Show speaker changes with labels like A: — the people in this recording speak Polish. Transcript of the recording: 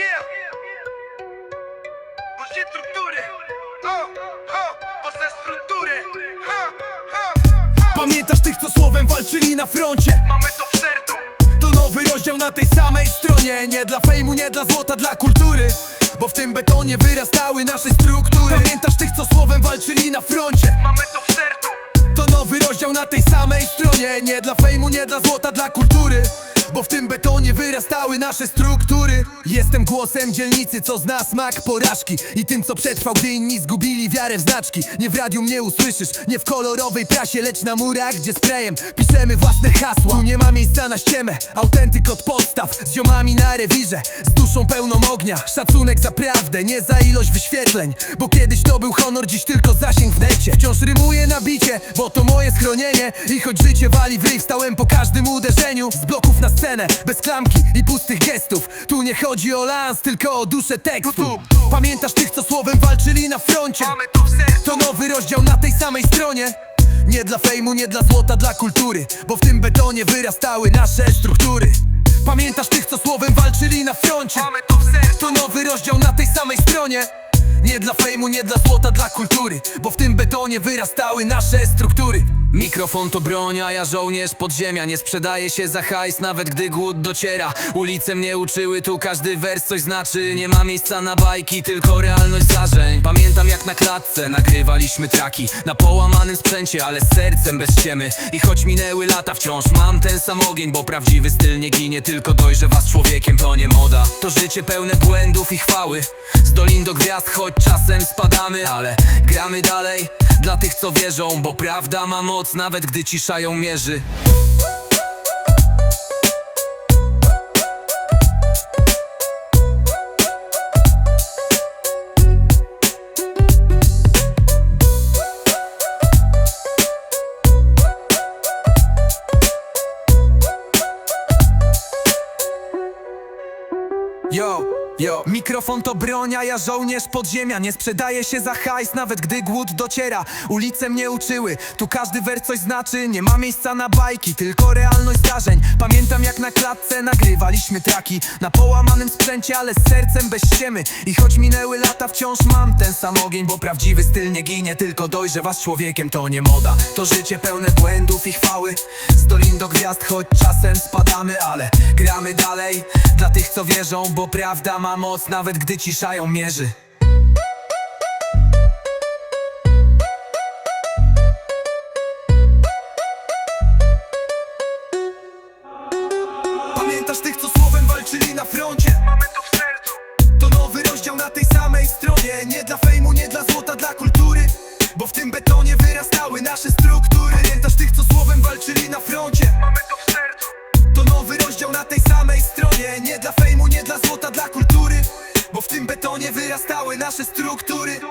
A: Yeah. Bo się struktury. O, o, bo ze struktury. Ha, ha, ha.
B: Pamiętasz tych, co słowem walczyli na froncie?
A: Mamy to w sercu.
B: To nowy rozdział na tej samej stronie Nie dla fejmu, nie dla złota, dla kultury Bo w tym betonie wyrastały nasze struktury Pamiętasz tych, co słowem walczyli na froncie?
A: Mamy to w sercu.
B: To nowy rozdział na tej samej stronie Nie dla fejmu, nie dla złota, dla kultury bo w tym betonie wyrastały nasze struktury. Jestem głosem dzielnicy, co zna smak porażki. I tym, co przetrwał, gdy inni zgubili wiarę w znaczki. Nie w radiu mnie usłyszysz, nie w kolorowej prasie Lecz na murach, gdzie sprayem piszemy własne hasła. Tu nie ma miejsca na ściemę, autentyk od podstaw. Z ziomami na rewirze, z duszą pełną ognia. Szacunek za prawdę, nie za ilość wyświetleń. Bo kiedyś to był honor, dziś tylko zasięg w necie. Wciąż rymuję na bicie, bo to moje schronienie. I choć życie wali w ryj, wstałem po każdym uderzeniu. Z bloków na bez klamki i pustych gestów. Tu nie chodzi o lans, tylko o duszę tekstu. Pamiętasz tych, co słowem walczyli na froncie?
A: To
B: nowy rozdział na tej samej stronie. Nie dla fejmu, nie dla złota, dla kultury Bo w tym betonie wyrastały nasze struktury. Pamiętasz tych, co słowem walczyli na froncie?
A: To
B: nowy rozdział na tej samej stronie. Nie dla fejmu, nie dla złota, dla kultury Bo w tym betonie wyrastały nasze struktury Mikrofon to broń, a ja żołnierz podziemia. Nie sprzedaje się za hajs, nawet gdy głód dociera. Ulice mnie uczyły, tu każdy wers coś znaczy. Nie ma miejsca na bajki, tylko realność zdarzeń. Pamiętam jak na klatce nagrywaliśmy traki. Na połamanym sprzęcie, ale z sercem bez ściemy. I choć minęły lata, wciąż mam ten sam ogień Bo prawdziwy styl nie ginie, tylko dojrzewa z człowiekiem To nie moda, to życie pełne błędów i chwały. Z dolin do gwiazd, choć czasem spadamy Ale gramy dalej dla tych co wierzą Bo prawda ma moc, nawet gdy cisza ją mierzy. Yo, yo. Mikrofon to broń, a ja żołnierz podziemia. Nie sprzedaje się za hajs, nawet gdy głód dociera. Ulice mnie uczyły, tu każdy wers coś znaczy. Nie ma miejsca na bajki, tylko realność zdarzeń. Pamiętam jak na klatce nagrywaliśmy traki. Na połamanym sprzęcie, ale z sercem bez ściemy. I choć minęły lata, wciąż mam ten sam ogień Bo prawdziwy styl nie ginie, tylko dojrzewa z człowiekiem To nie moda, to życie pełne błędów i chwały. Z dolin do gwiazd, choć czasem spadamy Ale gramy dalej, dla tych co wierzą Bo prawda ma moc, nawet gdy cisza ją mierzy dla